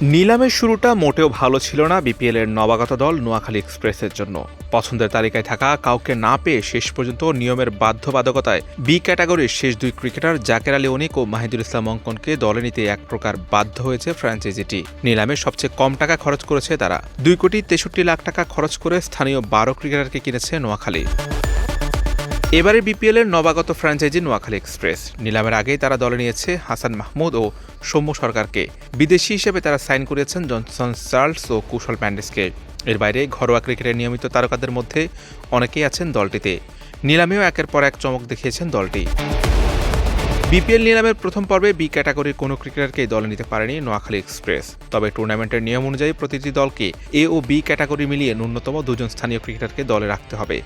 নিলামের শুরুটা মোটেও ভালো ছিল না বিপিএল এর নবাগত দল নোয়াখালী এক্সপ্রেসের জন্য। পছন্দের তালিকায় থাকা কাউকে না পেয়ে শেষ পর্যন্ত নিয়মের বাধ্যবাধকতায় বি ক্যাটাগরির শেষ দুই ক্রিকেটার জাকের আলী অনিক ও মাহিদুল ইসলাম অঙ্কনকে দলে নিতে এক প্রকার বাধ্য হয়েছে ফ্র্যাঞ্চাইজিটি। নিলামে সবচেয়ে কম টাকা খরচ করেছে তারা। দুই কোটি তেষট্টি লাখ টাকা খরচ করে স্থানীয় বারো ক্রিকেটারকে কিনেছে নোয়াখালী। এবারে বিপিএল এর নবাগত ফ্র্যাঞ্চাইজি নোয়াখালী এক্সপ্রেস। নিলামের আগেই তারা দলে নিয়েছে হাসান মাহমুদ ও সৌম্য সরকারকে। বিদেশি হিসেবে তারা সাইন করেছেন জনসন চার্লস ও কুশল প্যান্ডেসকে। এর বাইরে ঘরোয়া ক্রিকেটের নিয়মিত তারকাদের মধ্যে অনেকেই আছেন দলটিতে। নিলামেও একের পর এক চমক দেখিয়েছেন দলটি। বিপিএল নিলামের প্রথম পর্বে বি ক্যাটাগরির কোনো ক্রিকেটারকেই দলে নিতে পারেনি নোয়াখালী এক্সপ্রেস। তবে টুর্নামেন্টের নিয়ম অনুযায়ী প্রতিটি দলকে এ ও বি ক্যাটাগরি মিলিয়ে ন্যূনতম দুজন স্থানীয় ক্রিকেটারকে দলে রাখতে হবে।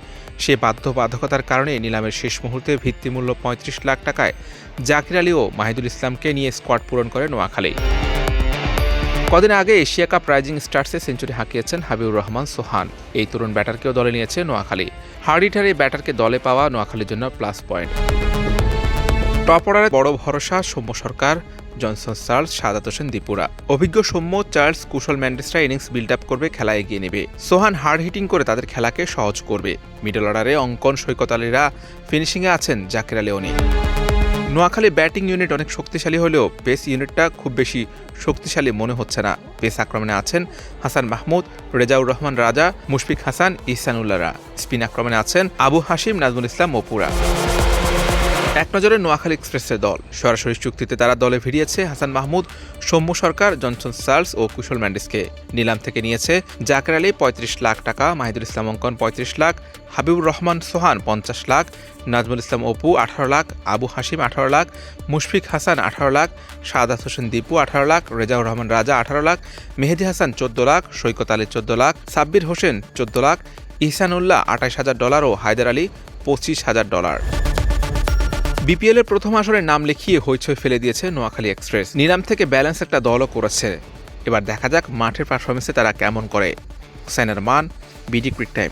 সে বাধ্যবাধকতার কারণে নিলামের শেষ মুহূর্তে ভিত্তিমূল্য পঁয়ত্রিশ লাখ টাকায় জাকির আলী ও মাহিদুল ইসলামকে নিয়ে স্কোয়াড পূরণ করে নোয়াখালী। কদিন আগে এশিয়া কাপ রাইজিং স্টার্সে সেঞ্চুরি হাঁকিয়েছেন হাবিবুর রহমান সোহান। এই তরুণ ব্যাটারকেও দলে নিয়েছে নোয়াখালী। হার্ডিটার ব্যাটারকে দলে পাওয়া নোয়াখালীর জন্য প্লাস পয়েন্ট। টপ অর্ডারে বড় ভরসা সৌম্য সরকার, জনসন চার্লস সাদাত হোসেন দীপুরা। অভিজ্ঞ সৌম্য, চার্লস কুশল ম্যান্ডেসরা ইনিংস বিল্ড আপ করবে খেলা এগিয়ে নেবে। সোহান হার্ড হিটিং করে তাদের খেলাকে সহজ করবে। মিডল অর্ডারে অঙ্কন সৈকত আলীরা ফিনিশিংয়ে আছেন জাকির অনিক নোয়াখালী ব্যাটিং ইউনিট অনেক শক্তিশালী হলেও পেস ইউনিটটা খুব বেশি শক্তিশালী মনে হচ্ছে না। পেস আক্রমণে আছেন হাসান মাহমুদ, রেজাউর রহমান রাজা, মুশফিক হাসান, ইহসানুল্লাহরা। স্পিন আক্রমণে আছেন আবু হাসিম নাজমুল ইসলাম, মপুরা। এক নজরে নোয়াখালী এক্সপ্রেসের দল। সরাসরি চুক্তিতে তারা দলে ভিড়িয়েছে হাসান মাহমুদ, সৌম্য সরকার, জনসন সার্লস ও কুশল ম্যান্ডিসকে। নিলাম থেকে নিয়েছে জাকের আলী পঁয়ত্রিশ লাখ টাকা, মাহিদুল ইসলাম অঙ্কন পঁয়ত্রিশ লাখ, হাবিবুর রহমান সোহান পঞ্চাশ লাখ, নাজমুল ইসলাম অপু আঠারো লাখ, আবু হাসিম আঠারো লাখ, মুশফিক হাসান আঠারো লাখ শাহাদাত হোসেন দীপু আঠারো লাখ, রেজাউর রহমান রাজা আঠারো লাখ, মেহেদি হাসান চোদ্দ লাখ, সৈকত আলী চোদ্দ লাখ, সাব্বির হোসেন চোদ্দ লাখ, ইহসানুল্লাহ আঠাশ হাজার ডলার ও হায়দার আলী পঁচিশ হাজার ডলার। বিপিএল এর প্রথম আসরে নাম লিখিয়ে হইচই ফেলে দিয়েছে নোয়াখালী এক্সপ্রেস। নিলাম থেকে ব্যালেন্স একটা দলও করেছে। এবার দেখা যাক মাঠের পারফরমেন্সে তারা কেমন করে। সেনার মান বিডি ক্রিক টাইম